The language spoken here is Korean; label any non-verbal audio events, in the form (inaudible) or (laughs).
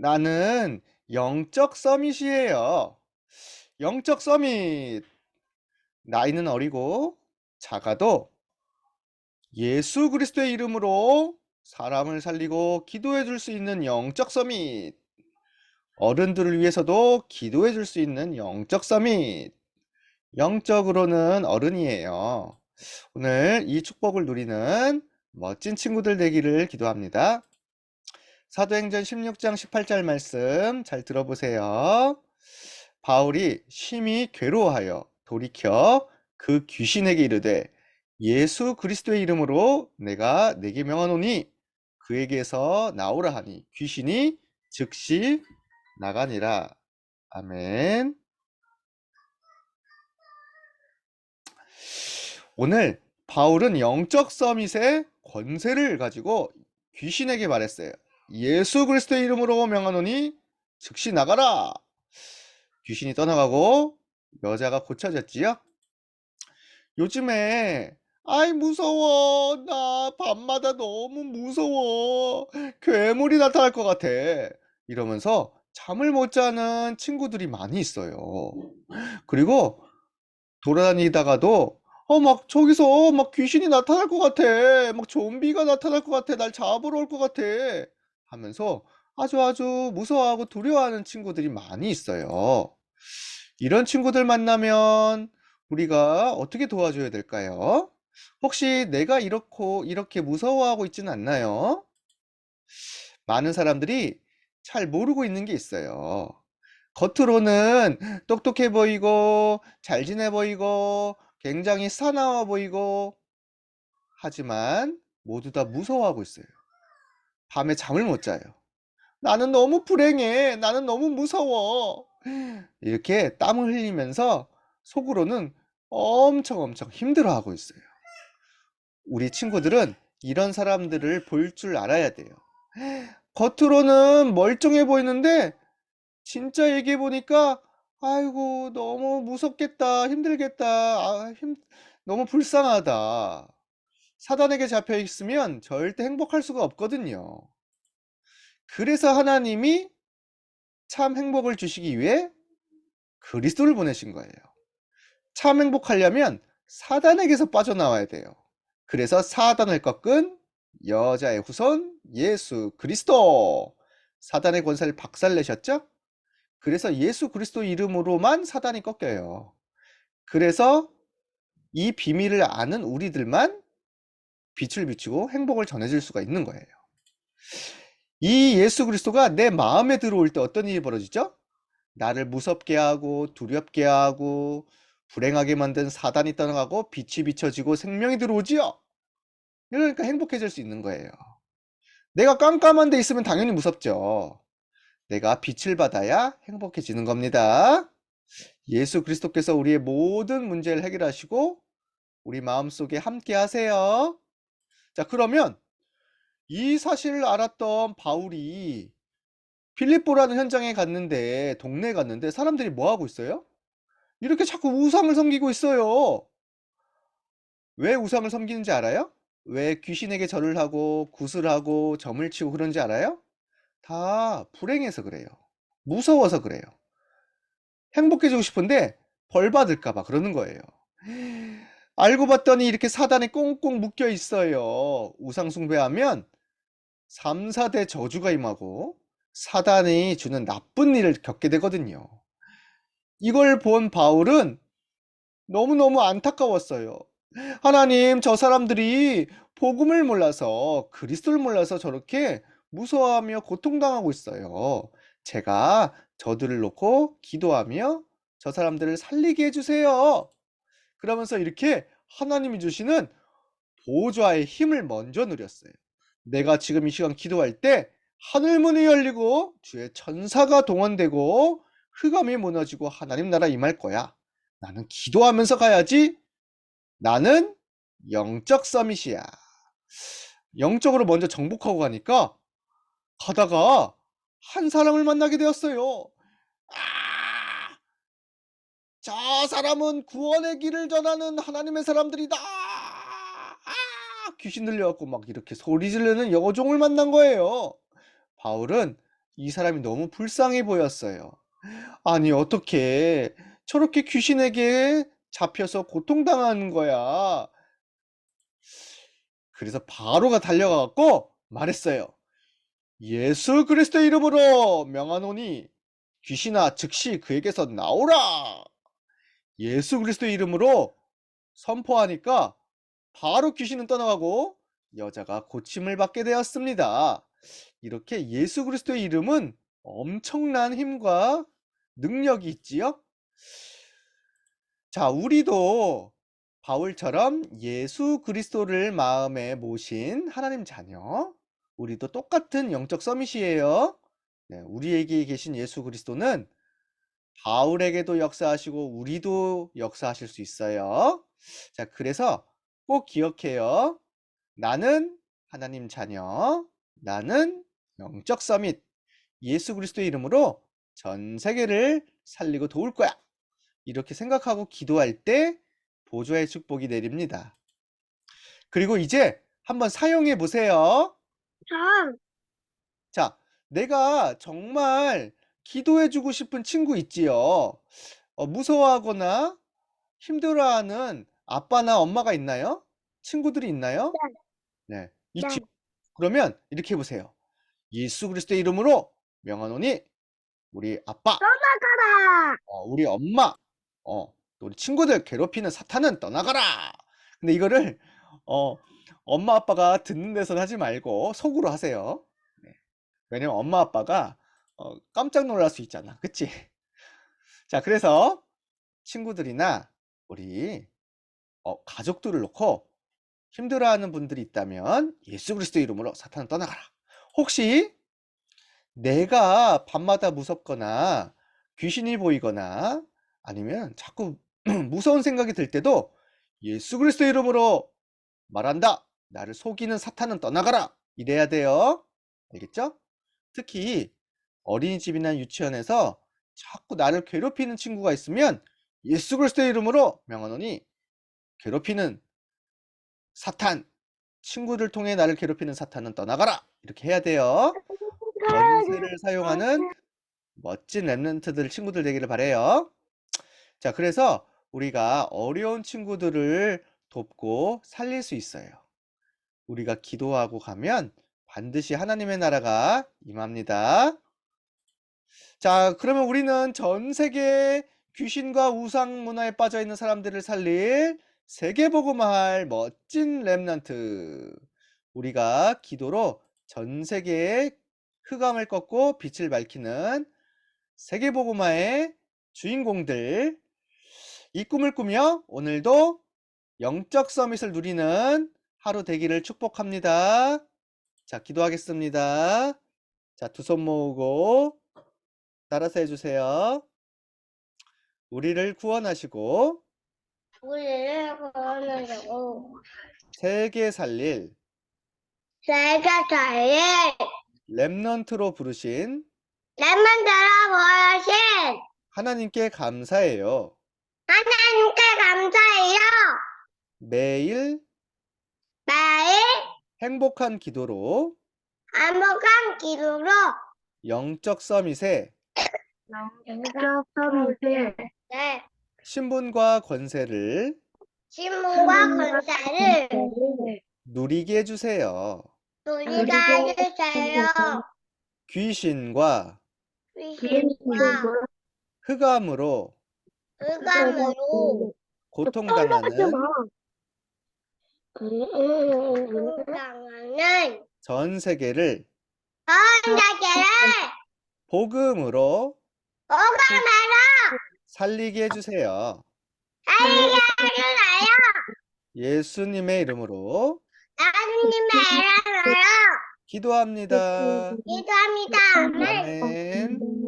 나는 영적 서밋이에요. 영적 서밋. 나이는 어리고 작아도 예수 그리스도의 이름으로 사람을 살리고 기도해 줄 수 있는 영적 서밋. 어른들을 위해서도 기도해 줄 수 있는 영적 서밋. 영적으로는 어른이에요. 오늘 이 축복을 누리는 멋진 친구들 되기를 기도합니다. 사도행전 16장 18절 말씀 잘 들어보세요. 바울이 심히 괴로워하여 돌이켜 그 귀신에게 이르되 예수 그리스도의 이름으로 내가 내게 명하노니 그에게서 나오라 하니 귀신이 즉시 나가니라. 아멘. 오늘 바울은 영적 서밋의 권세를 가지고 귀신에게 말했어요. 예수 그리스도의 이름으로 명하노니 즉시 나가라. 귀신이 떠나가고 여자가 고쳐졌지요. 요즘에 아이 무서워 나 밤마다 너무 무서워 괴물이 나타날 것 같아 이러면서 잠을 못 자는 친구들이 많이 있어요. 그리고 돌아다니다가도 어 막 저기서 막 귀신이 나타날 것 같아 막 좀비가 나타날 것 같아 날 잡으러 올 것 같아 하면서 아주 아주 무서워하고 두려워하는 친구들이 많이 있어요. 이런 친구들 만나면 우리가 어떻게 도와줘야 될까요? 혹시 내가 이렇고 이렇게 무서워하고 있지는 않나요? 많은 사람들이 잘 모르고 있는 게 있어요. 겉으로는 똑똑해 보이고 잘 지내 보이고 굉장히 사나워 보이고 하지만 모두 다 무서워하고 있어요. 밤에 잠을 못 자요. 나는 너무 불행해. 나는 너무 무서워. 이렇게 땀을 흘리면서 속으로는 엄청 엄청 힘들어하고 있어요. 우리 친구들은 이런 사람들을 볼 줄 알아야 돼요. 겉으로는 멀쩡해 보이는데 진짜 얘기해 보니까 아이고 너무 무섭겠다. 힘들겠다. 아, 힘, 너무 불쌍하다. 사단에게 잡혀 있으면 절대 행복할 수가 없거든요. 그래서 하나님이 참 행복을 주시기 위해 그리스도를 보내신 거예요. 참 행복하려면 사단에게서 빠져나와야 돼요. 그래서 사단을 꺾은 여자의 후손 예수 그리스도. 사단의 권세를 박살내셨죠? 그래서 예수 그리스도 이름으로만 사단이 꺾여요. 그래서 이 비밀을 아는 우리들만 빛을 비추고 행복을 전해줄 수가 있는 거예요. 이 예수 그리스도가 내 마음에 들어올 때 어떤 일이 벌어지죠? 나를 무섭게 하고 두렵게 하고 불행하게 만든 사단이 떠나가고 빛이 비춰지고 생명이 들어오지요. 그러니까 행복해질 수 있는 거예요. 내가 깜깜한 데 있으면 당연히 무섭죠. 내가 빛을 받아야 행복해지는 겁니다. 예수 그리스도께서 우리의 모든 문제를 해결하시고 우리 마음속에 함께 하세요. 자, 그러면 이 사실을 알았던 바울이 필립보라는 현장에 갔는데 동네에 갔는데 사람들이 뭐 하고 있어요? 이렇게 자꾸 우상을 섬기고 있어요. 왜 우상을 섬기는지 알아요? 왜 귀신에게 절을 하고 굿을 하고 점을 치고 그런지 알아요? 다 불행해서 그래요. 무서워서 그래요. 행복해지고 싶은데 벌 받을까 봐 그러는 거예요. 알고 봤더니 이렇게 사단에 꽁꽁 묶여 있어요. 우상 숭배하면 3, 4대 저주가 임하고 사단이 주는 나쁜 일을 겪게 되거든요. 이걸 본 바울은 너무너무 안타까웠어요. 하나님, 저 사람들이 복음을 몰라서 그리스도를 몰라서 저렇게 무서워하며 고통당하고 있어요. 제가 저들을 놓고 기도하며 저 사람들을 살리게 해주세요. 그러면서 이렇게 하나님이 주시는 보좌의 힘을 먼저 누렸어요. 내가 지금 이 시간 기도할 때 하늘문이 열리고 주의 천사가 동원되고 흑암이 무너지고 하나님 나라 임할 거야. 나는 기도하면서 가야지. 나는 영적 서밋이야. 영적으로 먼저 정복하고 가니까 가다가 한 사람을 만나게 되었어요. 아! 저 사람은 구원의 길을 전하는 하나님의 사람들이다. 아! 귀신 들려갖고 막 이렇게 소리 지르는 여종을 만난 거예요. 바울은 이 사람이 너무 불쌍해 보였어요. 아니, 어떻게 저렇게 귀신에게 잡혀서 고통당하는 거야. 그래서 바로가 달려가 갖고 말했어요. 예수 그리스도 이름으로 명하노니 귀신아 즉시 그에게서 나오라. 예수 그리스도 이름으로 선포하니까 바로 귀신은 떠나가고 여자가 고침을 받게 되었습니다. 이렇게 예수 그리스도의 이름은 엄청난 힘과 능력이 있지요. 자, 우리도 바울처럼 예수 그리스도를 마음에 모신 하나님 자녀, 우리도 똑같은 영적 서밋이에요. 네, 우리에게 계신 예수 그리스도는 바울에게도 역사하시고 우리도 역사하실 수 있어요. 자, 그래서 꼭 기억해요. 나는 하나님 자녀, 나는 영적 서밋, 예수 그리스도의 이름으로 전 세계를 살리고 도울 거야. 이렇게 생각하고 기도할 때 보좌의 축복이 내립니다. 그리고 이제 한번 사용해 보세요. 참, 자, 내가 정말 기도해주고 싶은 친구 있지요. 어, 무서워하거나 힘들어하는 아빠나 엄마가 있나요? 친구들이 있나요? 네, 있지. 네. 그러면 이렇게 해보세요. 예수 그리스도의 이름으로 명하노니 우리 아빠, 떠나가라. 어, 우리 엄마, 어, 또 우리 친구들 괴롭히는 사탄은 떠나가라. 근데 이거를 어, 엄마 아빠가 듣는 데서는 하지 말고 속으로 하세요. 네. 왜냐면 엄마 아빠가 어, 깜짝 놀랄 수 있잖아. 그치? (laughs) 자, 그래서 친구들이나 우리 어, 가족들을 놓고 힘들어하는 분들이 있다면 예수 그리스도 이름으로 사탄은 떠나가라. 혹시 내가 밤마다 무섭거나 귀신이 보이거나 아니면 자꾸 (clears throat) 무서운 생각이 들 때도 예수 그리스도 이름으로 말한다. 나를 속이는 사탄은 떠나가라. 이래야 돼요. 알겠죠? 특히 어린이집이나 유치원에서 자꾸 나를 괴롭히는 친구가 있으면 예수 그리스도 이름으로 명하노니 괴롭히는 사탄, 친구를 통해 나를 괴롭히는 사탄은 떠나가라. 이렇게 해야 돼요. 연세를 사용하는 멋진 랩런트들 친구들 되기를 바래요. 자, 그래서 우리가 어려운 친구들을 돕고 살릴 수 있어요. 우리가 기도하고 가면 반드시 하나님의 나라가 임합니다. 자, 그러면 우리는 전 세계 귀신과 우상 문화에 빠져 있는 사람들을 살릴 세계복음할 멋진 랩런트. 우리가 기도로 전 세계의 흑암을 꺾고 빛을 밝히는 세계복음화의 주인공들. 이 꿈을 꾸며 오늘도 영적 서밋을 누리는 하루 되기를 축복합니다. 자, 기도하겠습니다. 자, 두 손 모으고 따라서 해주세요. 우리를 구원하시고 우리를 구원하시고 세계 살릴 세계 자리에 랩넌트로 부르신 내만 들어보신 하나님께 감사해요. 하나님께 감사해요. 매일 매일 행복한 기도로 행복한 기도로 영적 서밋에 영적 서밋을 네, 신분과 권세를 신문과 권세를 누리게 해주세요. 우리가 해주세요. 귀신과 귀신과 흑암으로 흑암으로 고통당하는 당하는 전 세계를 전 세계를 복음으로 오가매로 살리게 해주세요. 살리게 해주세요. 예수님의 이름으로 하나님의 이름으로 기도합니다. 기도합니다. 아멘.